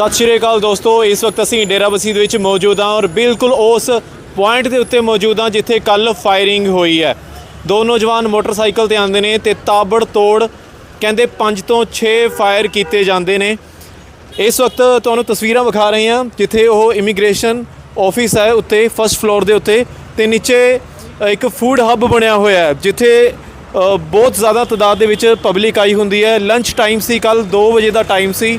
ਸਤਿ ਸ਼੍ਰੀ ਅਕਾਲ ਦੋਸਤੋ, ਇਸ ਵਕਤ ਅਸੀਂ ਡੇਰਾਬੱਸੀ ਦੇ ਵਿੱਚ ਮੌਜੂਦ ਹਾਂ ਔਰ ਬਿਲਕੁਲ ਉਸ ਪੁਆਇੰਟ ਦੇ ਉੱਤੇ ਮੌਜੂਦ ਹਾਂ ਜਿੱਥੇ ਕੱਲ ਫਾਇਰਿੰਗ ਹੋਈ ਹੈ। ਦੋ ਨੌਜਵਾਨ ਮੋਟਰਸਾਈਕਲ ਤੇ ਆਉਂਦੇ ਨੇ ਤੇ ਤਾਬੜ ਤੋੜ ਕਹਿੰਦੇ 5 ਤੋਂ 6 ਫਾਇਰ ਕੀਤੇ ਜਾਂਦੇ ਨੇ। ਇਸ ਵਕਤ ਤੁਹਾਨੂੰ ਤਸਵੀਰਾਂ ਵਿਖਾ ਰਹੇ ਹਾਂ ਜਿੱਥੇ ਉਹ ਇਮੀਗ੍ਰੇਸ਼ਨ ਆਫਿਸ ਹੈ ਉੱਤੇ, ਫਸਟ ਫਲੋਰ ਦੇ ਉੱਤੇ ਤੇ ਨੀਚੇ ਇੱਕ ਫੂਡ ਹੱਬ ਬਣਿਆ ਹੋਇਆ ਹੈ, ਜਿੱਥੇ ਬਹੁਤ ਜ਼ਿਆਦਾ ਤਾਦਾਦ ਦੇ ਵਿੱਚ ਪਬਲਿਕ ਆਈ ਹੁੰਦੀ ਹੈ। ਲੰਚ ਟਾਈਮ ਸੀ ਕੱਲ 2 ਵਜੇ ਦਾ ਟਾਈਮ ਸੀ।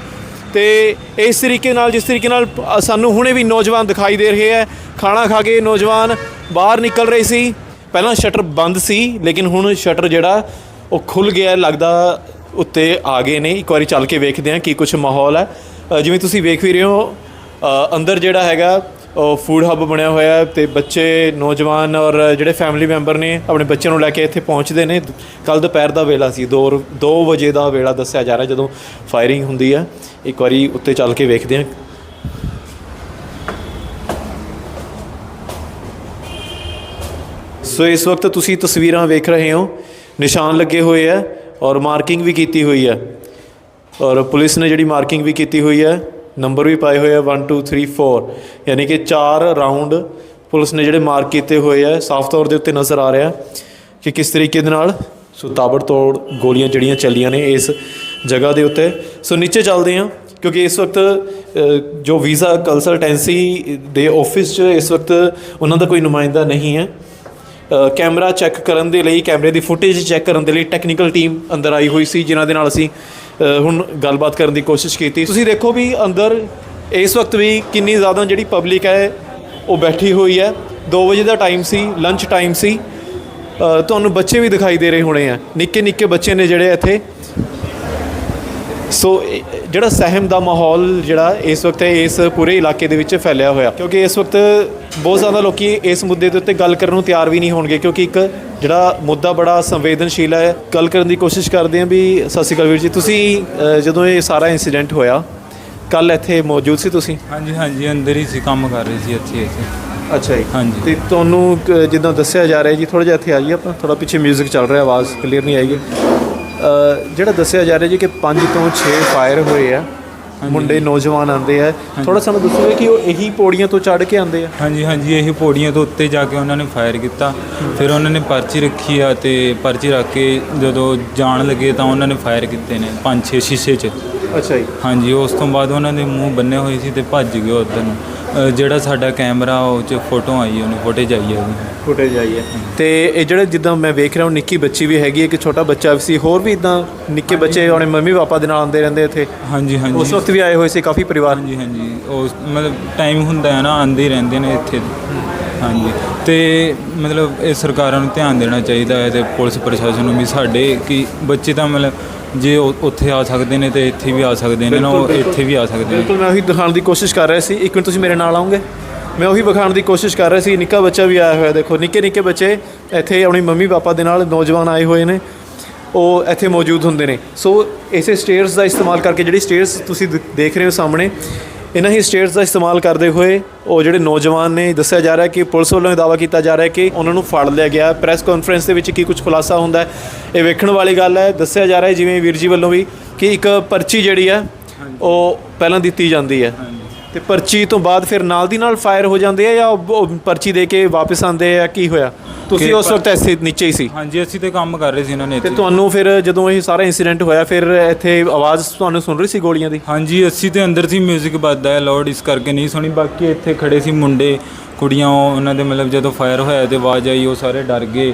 ਤੇ ਇਸ ਤਰੀਕੇ ਨਾਲ, ਜਿਸ ਤਰੀਕੇ ਨਾਲ ਸਾਨੂੰ ਹੁਣੇ ਵੀ ਨੌਜਵਾਨ ਦਿਖਾਈ ਦੇ ਰਹੇ ਹੈ। ਖਾਣਾ ਖਾ ਕੇ ਨੌਜਵਾਨ ਬਾਹਰ ਨਿਕਲ ਰਹੇ ਸੀ। ਪਹਿਲਾਂ ਸ਼ਟਰ ਬੰਦ ਸੀ, ਲੇਕਿਨ ਹੁਣ ਸ਼ਟਰ ਜਿਹੜਾ, ਉਹ ਖੁੱਲ ਗਿਆ ਲੱਗਦਾ ਉੱਤੇ ਆ ਗਏ ਨੇ। ਇੱਕ ਵਾਰੀ ਚੱਲ ਕੇ ਵੇਖਦੇ ਹਾਂ ਕੀ ਕੁਝ ਮਾਹੌਲ ਹੈ। ਜਿਵੇਂ ਤੁਸੀਂ ਵੇਖ ਵੀ ਰਹੇ ਹੋ ਅੰਦਰ ਜਿਹੜਾ ਹੈਗਾ ਫੂਡ ਹੱਬ ਬਣਿਆ ਹੋਇਆ ਹੈ ਤੇ ਬੱਚੇ, ਨੌਜਵਾਨ ਔਰ ਜਿਹੜੇ ਫੈਮਿਲੀ ਮੈਂਬਰ ਨੇ, ਆਪਣੇ ਬੱਚਿਆਂ ਨੂੰ ਲੈ ਕੇ ਇੱਥੇ ਪਹੁੰਚਦੇ ਨੇ। ਕੱਲ ਦੁਪਹਿਰ ਦਾ ਵੇਲਾ ਸੀ 2 2 ਵਜੇ ਦਾ ਵੇਲਾ ਦੱਸਿਆ ਜਾ ਰਿਹਾ ਜਦੋਂ ਫਾਇਰਿੰਗ ਹੁੰਦੀ ਹੈ। ਇੱਕ ਵਾਰੀ ਉੱਤੇ ਚੱਲ ਕੇ ਵੇਖਦੇ ਹਾਂ। ਸੋ ਇਸ ਵਕਤ ਤੁਸੀਂ ਤਸਵੀਰਾਂ ਵੇਖ ਰਹੇ ਹੋ। ਨਿਸ਼ਾਨ ਲੱਗੇ ਹੋਏ ਹੈ ਔਰ ਮਾਰਕਿੰਗ ਵੀ ਕੀਤੀ ਹੋਈ ਹੈ। ਔਰ ਪੁਲਿਸ ਨੇ ਜਿਹੜੀ ਮਾਰਕਿੰਗ ਵੀ ਕੀਤੀ ਹੋਈ ਹੈ ਨੰਬਰ ਵੀ ਪਾਏ ਹੋਏ ਆ 1 2 3 4 ਯਾਨੀ ਕਿ ਚਾਰ ਰਾਉਂਡ ਪੁਲਿਸ ਨੇ ਜਿਹੜੇ ਮਾਰਕ ਕੀਤੇ ਹੋਏ ਆ, ਸਾਫ਼ ਤੌਰ ਦੇ ਉੱਤੇ ਨਜ਼ਰ ਆ ਰਿਹਾ ਕਿ ਕਿਸ ਤਰੀਕੇ ਦੇ ਨਾਲ ਸੋ ਤਾਬੜਤੋੜ ਗੋਲੀਆਂ ਜਿਹੜੀਆਂ ਚੱਲੀਆਂ ਨੇ ਇਸ ਜਗ੍ਹਾ ਦੇ ਉੱਤੇ। ਸੋ ਨੀਚੇ ਚੱਲਦੇ ਹਾਂ, ਕਿਉਂਕਿ ਇਸ ਵਕਤ ਜੋ ਵੀਜ਼ਾ ਕੰਸਲਟੈਂਸੀ ਦੇ ਆਫਿਸ 'ਚ ਇਸ ਵਕਤ ਉਹਨਾਂ ਦਾ ਕੋਈ ਨੁਮਾਇੰਦਾ ਨਹੀਂ ਹੈ। ਕੈਮਰਾ ਚੈੱਕ ਕਰਨ ਦੇ ਲਈ, ਕੈਮਰੇ ਦੀ ਫੁਟੇਜ ਚੈੱਕ ਕਰਨ ਦੇ ਲਈ ਟੈਕਨੀਕਲ ਟੀਮ ਅੰਦਰ ਆਈ ਹੋਈ ਸੀ, ਜਿਨ੍ਹਾਂ ਦੇ ਨਾਲ ਅਸੀਂ ਹੁਣ ਗੱਲਬਾਤ ਕਰਨ ਦੀ ਕੋਸ਼ਿਸ਼ ਕੀਤੀ। ਤੁਸੀਂ ਦੇਖੋ ਵੀ ਅੰਦਰ ਇਸ ਵਕਤ ਵੀ ਕਿੰਨੀ ਜ਼ਿਆਦਾ ਜਿਹੜੀ ਪਬਲਿਕ ਹੈ, ਉਹ ਬੈਠੀ ਹੋਈ ਹੈ। 2 ਵਜੇ ਦਾ ਟਾਈਮ ਸੀ ਲੰਚ ਟਾਈਮ ਸੀ। ਤੁਹਾਨੂੰ ਬੱਚੇ ਵੀ ਦਿਖਾਈ ਦੇ ਰਹੇ ਹੋਣੇ ਆ। ਨਿੱਕੇ ਨਿੱਕੇ ਬੱਚੇ ਨੇ ਜਿਹੜੇ ਇੱਥੇ। ਸੋ ਜਿਹੜਾ ਸਹਿਮ ਦਾ ਮਾਹੌਲ ਜਿਹੜਾ ਇਸ ਵਕਤ ਇਸ ਪੂਰੇ ਇਲਾਕੇ ਦੇ ਵਿੱਚ ਫੈਲਿਆ ਹੋਇਆ ਕਿਉਂਕਿ ਇਸ ਵਕਤ ਬਹੁਤ ਜ਼ਿਆਦਾ ਲੋਕੀ ਇਸ ਮੁੱਦੇ ਦੇ ਉੱਤੇ ਗੱਲ ਕਰਨ ਨੂੰ ਤਿਆਰ ਵੀ ਨਹੀਂ ਹੋਣਗੇ ਕਿਉਂਕਿ ਇੱਕ ਜਿਹੜਾ ਮੁੱਦਾ ਬੜਾ ਸੰਵੇਦਨਸ਼ੀਲ ਹੈ ਗੱਲ ਕਰਨ ਦੀ ਕੋਸ਼ਿਸ਼ ਕਰਦੇ ਹਾਂ ਵੀ ਸਤਿ ਸ਼੍ਰੀ ਅਕਾਲ ਵੀਰ ਜੀ ਤੁਸੀਂ ਜਦੋਂ ਇਹ ਸਾਰਾ ਇਨਸੀਡੈਂਟ ਹੋਇਆ ਕੱਲ ਇੱਥੇ ਮੌਜੂਦ ਸੀ ਤੁਸੀਂ? ਹਾਂਜੀ ਹਾਂਜੀ ਅੰਦਰ ਹੀ ਸੀ ਕੰਮ ਕਰ ਰਹੇ ਸੀ ਇੱਥੇ ਅਸੀਂ ਅੱਛਾ ਜੀ। ਹਾਂਜੀ। ਤੇ ਤੁਹਾਨੂੰ ਜਿੱਦਾਂ ਦੱਸਿਆ ਜਾ ਰਿਹਾ ਜੀ ਥੋੜਾ ਜਿਹਾ ਇੱਥੇ ਆਈਏ ਆਪਾਂ ਥੋੜਾ ਪਿੱਛੇ 뮤직 ਚੱਲ ਰਿਹਾ ਆਵਾਜ਼ ਕਲੀਅਰ ਨਹੀਂ ਆਏਗੀ ਅ, ਜਿਹੜਾ ਦੱਸਿਆ ਜਾ ਰਿਹਾ ਜੀ ਕਿ 5 ਤੋਂ 6 ਫਾਇਰ ਹੋਏ ਆ। ਮੁੰਡੇ ਨੌਜਵਾਨ ਆਂਦੇ ਆ। ਥੋੜਾ ਸਾਨੂੰ ਦੱਸੋਗੇ ਕਿ ਉਹ ਇਹੀ ਪੌੜੀਆਂ ਤੋਂ ਚੜ੍ਹ ਕੇ ਆਂਦੇ ਆ? ਹਾਂਜੀ ਹਾਂਜੀ ਇਹ ਪੌੜੀਆਂ ਤੋਂ ਉੱਤੇ ਜਾ ਕੇ ਉਹਨਾਂ ਨੇ ਫਾਇਰ ਕੀਤਾ। ਫਿਰ ਉਹਨਾਂ ਨੇ ਪਰਚੀ ਰੱਖੀ ਆ ਤੇ ਪਰਚੀ ਰੱਖ ਕੇ ਜਦੋਂ ਜਾਣ ਲੱਗੇ ਤਾਂ ਉਹਨਾਂ ਨੇ ਫਾਇਰ ਕੀਤੇ ਨੇ ਪੰਜ ਛੇ ਸ਼ੀਸ਼ੇ 'ਚ। ਅੱਛਾ ਜੀ। ਹਾਂਜੀ ਉਸ ਤੋਂ ਬਾਅਦ ਉਹਨਾਂ ਦੇ ਮੂੰਹ ਬੰਨੇ ਹੋਏ ਸੀ ਤੇ ਭੱਜ ਗਏ ਉੱਧਰ ਨੂੰ। ਅ, ਜਿਹੜਾ ਸਾਡਾ ਕੈਮਰਾ ਉਹ 'ਚ ਫੋਟੋ ਆਈ ਉਹਨੂੰ ਫੁਟੇਜ ਆਈ ਹੈ ਉਹਦੀ। ਫੁਟੇਜ ਆਈ ਹੈ। ਤੇ ਇਹ ਜਿਹੜੇ ਜਿੱਦਾਂ ਮੈਂ ਵੇਖ ਰਿਹਾ ਹਾਂ ਨਿੱਕੀ ਬੱਚੀ ਵੀ ਹੈਗੀ ਹੈ ਇੱਕ ਛੋਟਾ ਬੱਚਾ ਵੀ ਸੀ ਹੋਰ ਵੀ ਇਦਾਂ ਨਿੱਕੇ ਬੱਚੇ ਆਪਣੇ ਮੰਮੀ ਪਾਪਾ ਦੇ ਨਾਲ ਆਉਂਦੇ ਰਹਿੰਦੇ ਇੱਥੇ। ਹਾਂਜੀ ਉਸ ਹਾਂਜੀ ਵਕਤ ਵੀ ਆਏ ਹੋਏ ਸੀ ਕਾਫੀ ਪਰਿਵਾਰ। ਹਾਂਜੀ ਹਾਂਜੀ। ਉਸ ਮਤਲਬ ਟਾਈਮ ਹੁੰਦਾ ਹੈ ਨਾ ਆਂਦੇ ਰਹਿੰਦੇ ਨੇ ਇੱਥੇ। ਹਾਂਜੀ। ਤੇ ਮਤਲਬ ਇਹ ਸਰਕਾਰਾਂ ਨੂੰ ਧਿਆਨ ਦੇਣਾ ਚਾਹੀਦਾ ਹੈ ਤੇ ਪੁਲਿਸ ਪ੍ਰਸ਼ਾਸਨ ਨੂੰ ਵੀ ਸਾਡੇ ਕਿ ਬੱਚੇ ਤਾਂ ਮਤਲਬ ਜੇ ਉਹ ਉੱਥੇ ਆ ਸਕਦੇ ਨੇ ਤੇ ਇੱਥੇ ਵੀ ਆ ਸਕਦੇ ਨੇ ਨਾ ਉਹ। ਇੱਥੇ ਵੀ ਆ ਸਕਦੇ ਨੇ। ਬਿਲਕੁਲ ਮੈਂ ਉਹੀ ਦਿਖਾਉਣ ਦੀ ਕੋਸ਼ਿਸ਼ ਕਰ ਰਿਹਾ ਸੀ। ਇੱਕ ਮਿੰਟ ਤੁਸੀਂ ਮੇਰੇ ਨਾਲ ਆਓਗੇ। ਮੈਂ ਉਹੀ ਵਿਖਾਉਣ ਦੀ ਕੋਸ਼ਿਸ਼ ਕਰ ਰਿਹਾ ਸੀ। ਨਿੱਕਾ ਬੱਚਾ ਵੀ ਆਇਆ ਹੋਇਆ ਦੇਖੋ ਨਿੱਕੇ ਨਿੱਕੇ ਬੱਚੇ ਇੱਥੇ ਆਪਣੀ ਮੰਮੀ ਪਾਪਾ ਦੇ ਨਾਲ ਨੌਜਵਾਨ ਆਏ ਹੋਏ ਨੇ। ਉਹ ਇੱਥੇ ਮੌਜੂਦ ਹੁੰਦੇ ਨੇ। ਸੋ ਇਸੇ ਸਟੇਅਰਸ ਦਾ ਇਸਤੇਮਾਲ ਕਰਕੇ ਜਿਹੜੀ ਸਟੇਅਰਸ ਤੁਸੀਂ ਦੇਖ ਰਹੇ ਹੋ ਸਾਹਮਣੇ ਇਹਨਾਂ ਹੀ ਸਟੇਅਰਸ ਦਾ ਇਸਤੇਮਾਲ ਕਰਦੇ ਹੋਏ ਉਹ ਜਿਹੜੇ ਨੌਜਵਾਨ ਨੇ ਦੱਸਿਆ ਜਾ ਰਿਹਾ ਕਿ ਪੁਲਿਸ ਵੱਲੋਂ ਦਾਅਵਾ ਕੀਤਾ ਜਾ ਰਿਹਾ ਕਿ ਉਹਨਾਂ ਨੂੰ ਫੜ ਲਿਆ ਗਿਆ। ਪ੍ਰੈਸ ਕਾਨਫਰੰਸ ਦੇ ਵਿੱਚ ਕੀ ਕੁਝ ਖੁਲਾਸਾ ਹੁੰਦਾ ਇਹ ਵੇਖਣ ਵਾਲੀ ਗੱਲ ਹੈ। ਦੱਸਿਆ ਜਾ ਰਿਹਾ ਜਿਵੇਂ ਵੀਰ ਜੀ ਵੱਲੋਂ ਵੀ ਕਿ ਇੱਕ ਪਰਚੀ ਜਿਹੜੀ ਹੈ ਉਹ ਪਹਿਲਾਂ ਦਿੱਤੀ ਜਾਂਦੀ ਹੈ। ਤੇ ਪਰਚੀ ਤੋਂ ਬਾਅਦ ਫਿਰ ਨਾਲ ਦੀ ਨਾਲ ਫਾਇਰ ਹੋ ਜਾਂਦੇ ਆ ਜਾਂ ਉਹ- ਪਰਚੀ ਦੇ ਕੇ ਵਾਪਸ ਆਉਂਦੇ ਆ ਕੀ ਹੋਇਆ? ਤੁਸੀਂ ਉਸ ਵਕਤ ਇੱਥੇ ਨੀਚੇ ਹੀ ਸੀ। ਹਾਂਜੀ ਅਸੀਂ ਤੇ ਕੰਮ ਕਰ ਰਹੇ ਸੀ ਇਹਨਾਂ ਨੇ ਤੇ ਤੁਹਾਨੂੰ ਫਿਰ ਜਦੋਂ ਇਹ ਸਾਰਾ ਇਨਸੀਡੈਂਟ ਹੋਇਆ ਫਿਰ ਇੱਥੇ ਆਵਾਜ਼ ਤੁਹਾਨੂੰ ਸੁਣ ਰਹੀ ਸੀ ਗੋਲੀਆਂ ਦੀ? ਹਾਂਜੀ ਅਸੀਂ ਤੇ ਅੰਦਰ ਸੀ 뮤직 ਵੱਜਦਾ ਹੈ ਲਾਊਡ ਇਸ ਕਰਕੇ ਨਹੀਂ ਸੁਣੀ। ਬਾਕੀ ਇੱਥੇ ਖੜੇ ਸੀ ਮੁੰਡੇ ਕੁੜੀਆਂ ਉਹ ਉਹਨਾਂ ਦੇ ਮਤਲਬ ਜਦੋਂ ਫਾਇਰ ਹੋਇਆ ਤੇ ਆਵਾਜ਼ ਆਈ ਉਹ ਸਾਰੇ ਡਰ ਗਏ।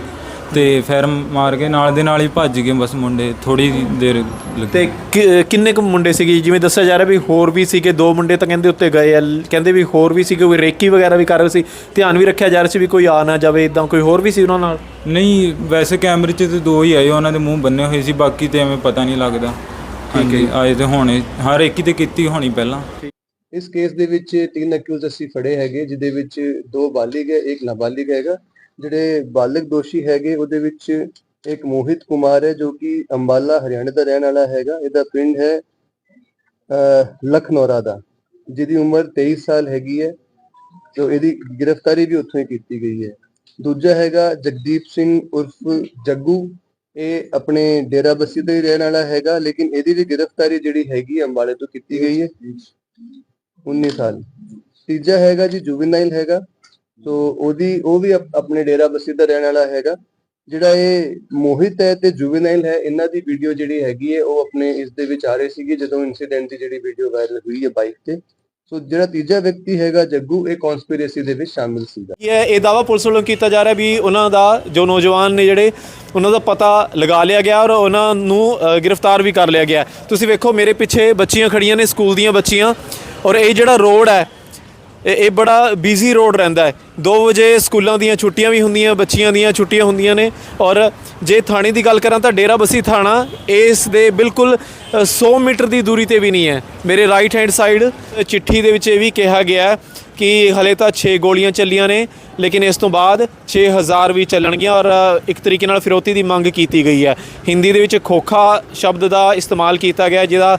ਤੇ ਫਿਰ ਮਾਰ ਕੇ ਨਾਲ ਦੇ ਨਾਲ ਹੀ ਭੱਜ ਗਏ ਬਸ ਮੁੰਡੇ ਥੋੜੀ ਦੇਰ ਲੱਗੀ। ਤੇ ਕਿ- ਕਿੰਨੇ ਕੁ ਮੁੰਡੇ ਸੀਗੇ? ਜਿਵੇਂ ਦੱਸਿਆ ਜਾ ਰਿਹਾ ਵੀ ਹੋਰ ਵੀ ਸੀਗੇ ਦੋ ਮੁੰਡੇ ਤਾਂ ਕਹਿੰਦੇ ਉੱਤੇ ਗਏ ਆ। ਕਹਿੰਦੇ ਵੀ ਹੋਰ ਵੀ ਸੀਗੇ ਕੋਈ ਰੇਕੀ ਵਗੈਰਾ ਵੀ ਕਰ ਰਹੇ ਸੀ। ਧਿਆਨ ਵੀ ਰੱਖਿਆ ਜਾ ਰਿਹਾ ਸੀ ਵੀ ਕੋਈ ਆ ਨਾ ਜਾਵੇ ਇਦਾਂ ਕੋਈ ਹੋਰ ਵੀ ਸੀ ਉਹਨਾਂ ਨਾਲ? ਨਹੀਂ ਵੈਸੇ ਕੈਮਰੇ 'ਚ ਤੇ ਦੋ ਹੀ ਆਏ ਉਹਨਾਂ ਦੇ ਮੂੰਹ ਬੰਨੇ ਹੋਏ ਸੀ ਬਾਕੀ ਤੇ ਐਵੇਂ ਪਤਾ ਨਹੀਂ ਲੱਗਦਾ। ਹਾਂਜੀ ਆਏ ਤੇ ਹੋਣੇ ਹਰ ਇੱਕ ਹੀ ਤੇ ਕੀਤੀ ਹੋਣੀ ਪਹਿਲਾਂ। ਇਸ ਕੇਸ ਦੇ ਵਿੱਚ ਤਿੰਨ ਅਕਿਊਜ਼ ਅਸੀਂ ਫੜੇ ਹੈਗੇ ਜਿਹਦੇ ਵਿੱਚ ਦੋ ਬਾਲਿਗ ਹੈ ਇੱਕ ਨਾਬਾਲਿਗ ਹੈਗਾ। ਜਿਹੜੇ ਬਾਲਗ ਦੋਸ਼ੀ ਹੈਗੇ ਉਹਦੇ ਵਿੱਚ ਇੱਕ ਮੋਹਿਤ ਕੁਮਾਰ ਹੈ ਜੋ ਕਿ ਅੰਬਾਲਾ ਹਰਿਆਣਾ ਦਾ ਰਹਿਣ ਵਾਲਾ ਹੈਗਾ। ਇਹਦਾ ਪਿੰਡ ਹੈ ਅਹ, ਲਖਨੌਰਾ ਦਾ ਜਿਹਦੀ ਉਮਰ 23 ਸਾਲ ਹੈਗੀ ਹੈ। ਜੋ ਇਹਦੀ ਗ੍ਰਿਫਤਾਰੀ ਵੀ ਉੱਥੋਂ ਹੀ ਕੀਤੀ ਗਈ ਹੈ। ਦੂਜਾ ਹੈਗਾ ਜਗਦੀਪ ਸਿੰਘ ਉਰਫ ਜੱਗੂ। ਇਹ ਆਪਣੇ ਡੇਰਾ ਬੱਸੀ ਤੋਂ ਹੀ ਰਹਿਣ ਵਾਲਾ ਹੈਗਾ ਲੇਕਿਨ ਇਹਦੀ ਵੀ ਗ੍ਰਿਫਤਾਰੀ ਜਿਹੜੀ ਹੈਗੀ ਅੰਬਾਲੇ ਤੋਂ ਕੀਤੀ ਗਈ ਹੈ। 19 ਸਾਲ। ਤੀਜਾ ਹੈਗਾ ਜੀ ਜੁਵੈਨਾਈਲ ਹੈਗਾ। ਸੋ ਉਹਦੀ, ਉਹ ਵੀ ਆਪਣੇ ਡੇਰਾ ਬਸੀ ਦਾ ਰਹਿਣ ਵਾਲਾ ਹੈਗਾ। ਜਿਹੜਾ ਇਹ ਮੋਹਿਤ ਹੈ ਤੇ ਜੁਵੈਨਾਈਲ ਹੈ, ਇਹਨਾਂ ਦੀ ਵੀਡੀਓ ਜਿਹੜੀ ਹੈਗੀ ਹੈ, ਉਹ ਆਪਣੇ ਇਸ ਦੇ ਵਿੱਚ ਆ ਰਹੇ ਸੀਗੇ ਜਦੋਂ ਇਨਸੀਡੈਂਟ ਦੀ ਜਿਹੜੀ ਵੀਡੀਓ ਵਾਇਰਲ ਹੋਈ ਹੈ ਬਾਈਕ ਤੇ। ਸੋ ਜਿਹੜਾ ਤੀਜਾ ਵਿਅਕਤੀ ਹੈਗਾ ਜੱਗੂ, ਇਹ ਕਨਸਪੀਰੇਸੀ ਦੇ ਵਿੱਚ ਸ਼ਾਮਿਲ ਸੀਗਾ। ਕੀ ਇਹ ਦਾਵਾ ਪੁਲਿਸ ਵੱਲੋਂ ਕੀਤਾ ਜਾ ਰਿਹਾ ਵੀ ਉਹਨਾਂ ਦਾ, ਜੋ ਨੌਜਵਾਨ ਨੇ ਜਿਹੜੇ, ਉਹਨਾਂ ਦਾ ਪਤਾ ਲਗਾ ਲਿਆ ਗਿਆ ਔਰ ਉਹਨਾਂ ਨੂੰ ਗ੍ਰਿਫਤਾਰ ਵੀ ਕਰ ਲਿਆ ਗਿਆ। ਤੁਸੀਂ ਵੇਖੋ ਮੇਰੇ ਪਿੱਛੇ ਬੱਚੀਆਂ ਖੜੀਆਂ ਨੇ, ਸਕੂਲ ਦੀਆਂ ਬੱਚੀਆਂ। ਔਰ ਇਹ ਜਿਹੜਾ ਰੋਡ ਹੈ ਇਹ ਬੜਾ ਬਿਜ਼ੀ ਰੋਡ ਰਹਿੰਦਾ ਹੈ। 2 ਵਜੇ ਸਕੂਲਾਂ ਦੀਆਂ ਛੁੱਟੀਆਂ ਵੀ ਹੁੰਦੀਆਂ ਬੱਚੀਆਂ ਦੀਆਂ ਛੁੱਟੀਆਂ ਹੁੰਦੀਆਂ ਨੇ। ਔਰ ਜੇ ਥਾਣੇ ਦੀ ਗੱਲ ਕਰਾਂ ਤਾਂ ਡੇਰਾ ਬਸੀ ਥਾਣਾ ਇਸ ਦੇ ਬਿਲਕੁਲ ਅ, 100 ਮੀਟਰ ਦੀ ਦੂਰੀ ਤੇ ਵੀ ਨਹੀਂ ਹੈ। ਮੇਰੇ ਰਾਈਟ ਹੈਂਡ ਸਾਈਡ ਚਿੱਠੀ ਦੇ ਵਿੱਚ ਇਹ ਵੀ ਕਿਹਾ ਗਿਆ ਕਿ ਹਲੇ ਤਾਂ 6 ਗੋਲੀਆਂ ਚੱਲੀਆਂ ਨੇ ਲੇਕਿਨ ਇਸ ਤੋਂ ਬਾਅਦ 6000 ਵੀ ਚੱਲਣਗੀਆਂ ਔਰ ਇੱਕ ਤਰੀਕੇ ਨਾਲ ਫਿਰੌਤੀ ਦੀ ਮੰਗ ਕੀਤੀ ਗਈ ਹੈ। ਹਿੰਦੀ ਦੇ ਵਿੱਚ ਖੋਖਾ ਸ਼ਬਦ ਦਾ ਇਸਤੇਮਾਲ ਕੀਤਾ ਗਿਆ ਜਿਹਦਾ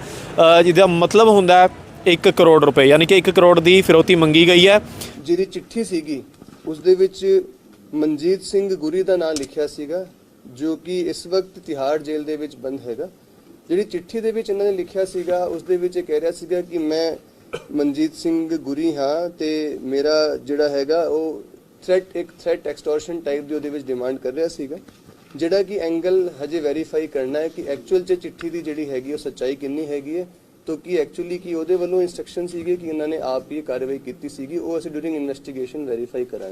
ਜਿਹਦਾ ਮਤਲਬ ਹੁੰਦਾ ਹੈ 1 ਕਰੋੜ ਰੁਪਏ, ਯਾਨੀ ਕਿ 1 ਕਰੋੜ ਦੀ ਫਿਰੌਤੀ ਮੰਗੀ ਗਈ ਹੈ। ਜਿਹਦੀ ਚਿੱਠੀ ਸੀਗੀ, ਉਸ ਦੇ ਵਿੱਚ ਮਨਜੀਤ ਸਿੰਘ ਗੁਰੀ ਦਾ ਨਾਮ ਲਿਖਿਆ ਸੀਗਾ, ਜੋ ਕਿ ਇਸ ਵਕਤ ਤਿਹਾੜ ਜੇਲ੍ਹ ਦੇ ਵਿੱਚ ਬੰਦ ਹੈਗਾ। ਜਿਹੜੀ ਚਿੱਠੀ ਦੇ ਵਿੱਚ ਇਹਨਾਂ ਨੇ ਲਿਖਿਆ ਸੀਗਾ, ਉਸ ਦੇ ਵਿੱਚ ਇਹ ਕਹਿ ਰਿਹਾ ਸੀਗਾ ਕਿ ਮੈਂ ਮਨਜੀਤ ਸਿੰਘ ਗੁਰੀ ਹਾਂ ਤੇ ਮੇਰਾ ਜਿਹੜਾ ਹੈਗਾ, ਉਹ ਥ੍ਰੈਟ ਇੱਕ ਥ੍ਰੈਟ ਐਕਸਟੋਰਸ਼ਨ ਟਾਈਪ ਦੀ ਉਹਦੇ ਵਿੱਚ ਡਿਮਾਂਡ ਕਰ ਰਿਹਾ ਸੀਗਾ। ਜਿਹੜਾ ਕਿ ਐਂਗਲ ਹਜੇ ਵੈਰੀਫਾਈ ਕਰਨਾ ਹੈ ਕਿ ਐਕਚੁਅਲ ਚ ਚਿੱਠੀ ਦੀ ਜਿਹੜੀ ਹੈਗੀ, ਉਹ ਸੱਚਾਈ ਕਿੰਨੀ ਹੈਗੀ ਹੈ ਤੋ ਕੀ ਐਕਚੁਅਲੀ ਕੀ ਉਹਦੇ ਵੱਲੋਂ ਇਨਸਟਰਕਸ਼ਨ ਸੀਗੇ ਕਿ ਇਹਨਾਂ ਨੇ ਆਪ ਹੀ ਇਹ ਕਾਰਵਾਈ ਕੀਤੀ ਸੀਗੀ, ਉਹ ਅਸੀਂ ਡੂਰਿੰਗ ਇਨਵੈਸਟੀਗੇਸ਼ਨ ਵੈਰੀਫਾਈ ਕਰਾਂਗੇ।